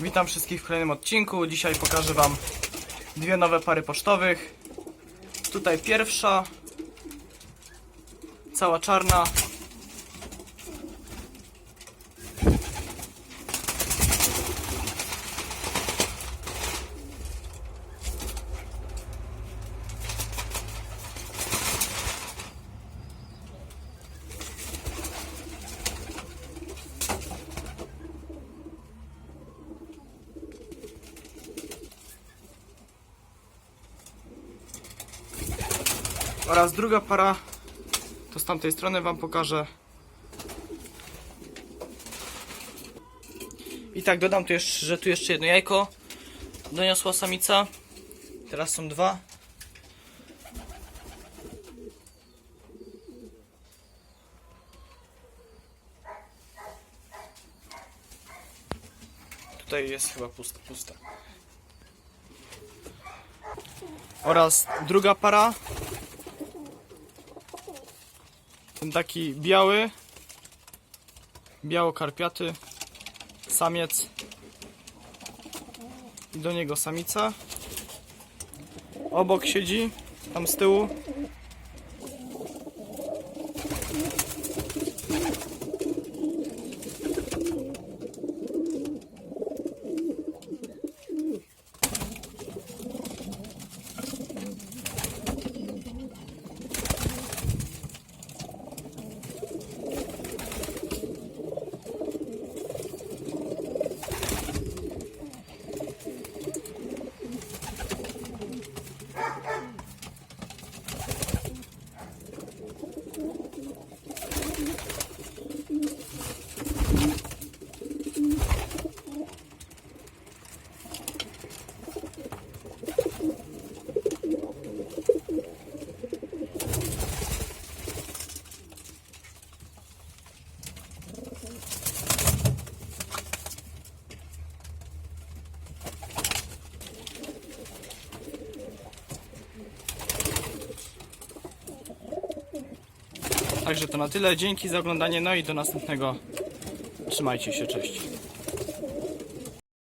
Witam wszystkich w kolejnym odcinku. Dzisiaj pokażę Wam dwie nowe pary pocztowych. Tutaj pierwsza, cała czarna. Oraz druga para, to z tamtej strony Wam pokażę. I tak dodam tu jeszcze, że tu jeszcze jedno jajko doniosła samica. Teraz są dwa. Tutaj jest chyba pusta, pusta. Oraz druga para. Ten taki biały. Biało-karpiaty. Samiec. I do niego samica. Obok siedzi, tam z tyłu. Także to na tyle. Dzięki za oglądanie. No i do następnego. Trzymajcie się. Cześć.